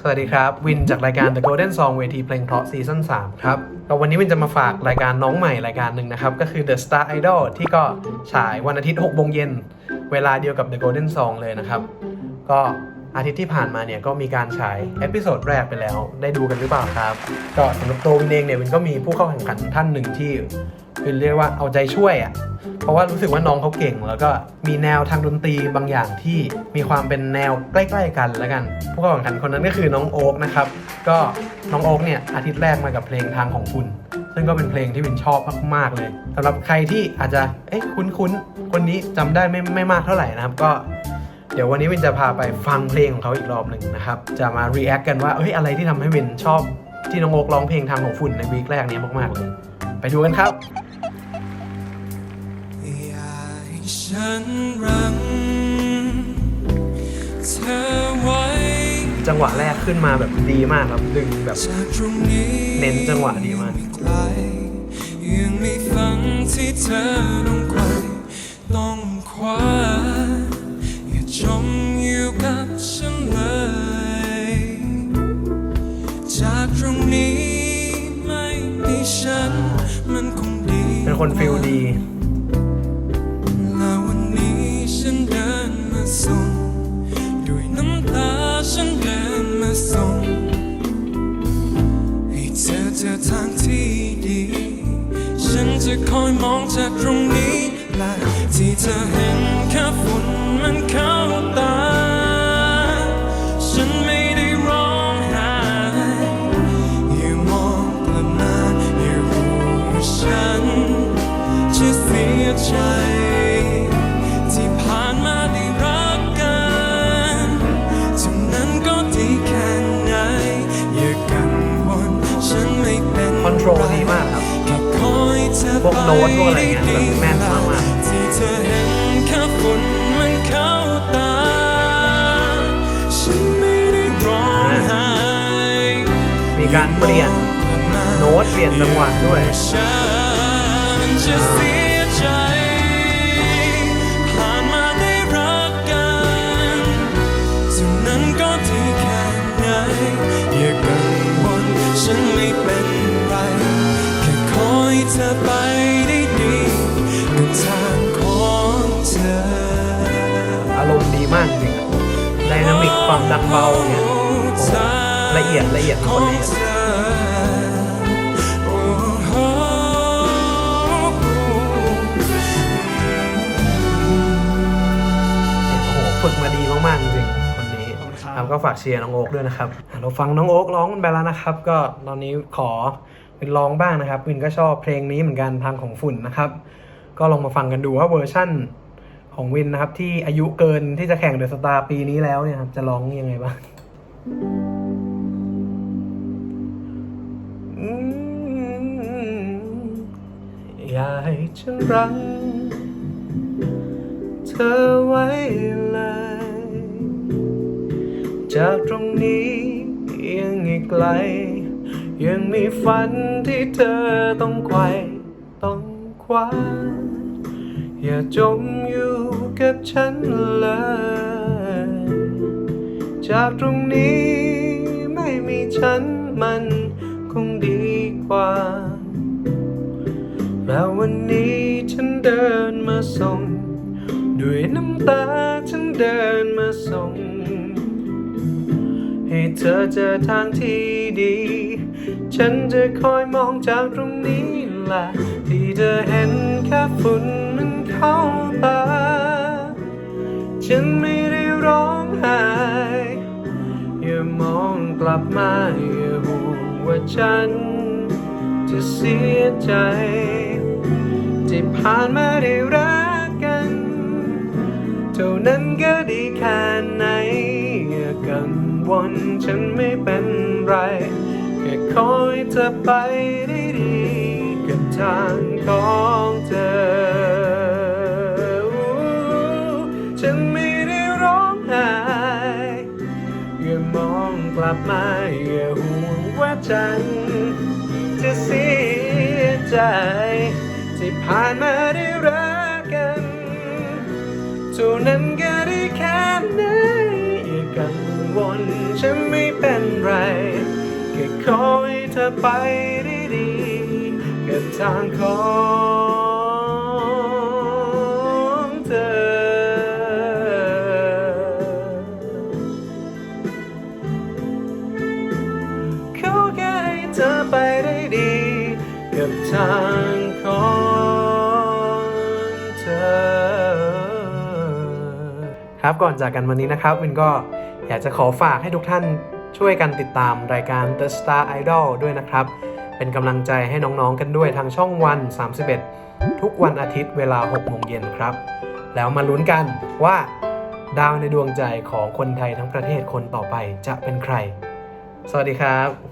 สวัสดีครับ วินจากรายการ The Golden Song เวทีเพลงเพราะซีซั่น3ครับก็วันนี้วินจะมาฝากรายการน้องใหม่รายการหนึ่งนะครับ ก็คือ The Star Idol ที่ก็ฉายวันอาทิตย์6โมงเย็น เวลาเดียวกับ The Golden Song เลยนะครับ ก็อาทิตย์ที่ผ่านมาเนี่ยก็มีการฉายเอพิโซดแรกไปแล้ว ได้ดูกันหรือเปล่าครับ ก็สำหรับตัววินเองเนี่ยวินก็มีผู้เข้าแข่งขันท่านหนึ่งที่ วินเรียกว่าเอาใจช่วยอะเพราะว่ารู้สึกว่าน้องเขาเก่ง แล้วก็มีแนวทางดนตรีบางอย่างที่มีความเป็นแนวใกล้ๆกันแล้วกัน ผู้เข้าแข่งขันคนนั้นก็คือน้องโอ๊กนะครับ ก็น้องโอ๊กเนี่ยอาทิตย์แรกมากับเพลงทางของคุณ ซึ่งก็เป็นเพลงที่วินชอบมากๆเลยสำหรับใครที่อาจจะเอ๊ะคุ้นๆคนนี้จำได้ไม่ไม่มากเท่าไหร่นะครับก็เดี๋ยววันนี้วินจะพาไปฟังเพลงของเขาอีกรอบหนึ่งนะครับ จะมา react กันว่าเอ้ยอะไรที่ทำให้วินชอบที่น้องโอ๊กร้องเพลงทางของฝุ่นในวีคแรกนี้มากๆเลย ไปดูกันครับ ฉันรังเธอไว้ จังหวะแรกขึ้นมาแบบดีมากครับดึงแบบ จากตรงนี้เน้นจังหวะดีมาก ไกลยังมีฝันที่เธอต้องไขว่ต้องคว้าอย่าจมอยู่กับฉันเลย จากตรงนี้ไม่มีฉันมันคงดี เป็นคนฟิลดี ส่ง ด้วยน้ำตาฉันเดินมาส่ง ให้เธอเจอทางที่ดี ฉันจะคอยมองจากตรงนี้และที่เธอเห็นแค่ฝุ่ รลดีมากครับแค่คอยเธอพวกโน้ตพวกอะไรเงี้ยปแบบแม่นมากๆที่เธอเห็นแค่ฝุ่นมันเข้าตาฉันไม่ได้ร้องไห้มีการเปลี่ยนโน้ตเปลี่ยนจังหวะด้วย ไดนามิกความดังเบาเนี่ยโอ้โหละเอียดละเอียดคนละเอียดเนี่ยโอ้โหฝึกมาดีมากๆจริงๆคนนี้ครับก็ฝากเชียร์น้องโอ๊กด้วยนะครับอะเราฟังน้องโอ๊กร้องกันไปแล้วนะครับ ก็ตอนนี้ขอเป็นร้องบ้างนะครับวินก็ชอบเพลงนี้เหมือนกันทางของฝุ่นนะครับ ก็ลองมาฟังกันดูว่าเวอร์ชั่น ของวินนะครับ ที่อายุเกินที่จะแข่งเดอะสตาร์ปีนี้แล้วเนี่ยครับ จะร้องยังไงบ้างอืมอยากให้ฉันรังเธอไว้เลย จากตรงนี้ยังอีกไกล ยังมีฝันที่เธอต้องไขว่ต้องคว้าอย่าจมอยู่ กับฉันเลย จากตรงนี้ไม่มีฉันมันคงดีกว่า แล้ววันนี้ฉันเดินมาส่ง ด้วยน้ำตาฉันเดินมาส่ง ให้เธอเจอทางที่ดี ฉันจะคอยมองจากตรงนี้แหละที่เธอเห็นแค่ฝุ่นมันเข้าตา ลับมาอย่าห่วงว่าฉัน จะเสียใจ ที่ผ่านมาได้รักกัน เท่านั้นก็ดีแค่ไหนอย่ากังวลฉันไม่เป็นไร แค่คอยเธอไปได้ดีกับทางของเธอ ลับมาอย่าห่วงว่าฉัน จะเสียใจที่ผ่านมาได้รักกันเท่านั้นก็ได้แค่ไหนอย่ากังววนฉันไม่เป็นไรแค่ขอให้เธอไปได้ดีกับทางของ ไปได้ดีกับทางของเธอ ครับก่อนจากกันวันนี้นะครับวินก็อยากจะขอฝากให้ทุกท่านช่วยกันติดตามรายการ The Star Idol ด้วยนะครับ เป็นกำลังใจให้น้องๆกันด้วยทางช่องวัน 31 ทุกวันอาทิตย์เวลา6โมงเย็นครับ แล้วมาลุ้นกันว่าดาวในดวงใจของคนไทยทั้งประเทศคนต่อไปจะเป็นใคร สวัสดีครับ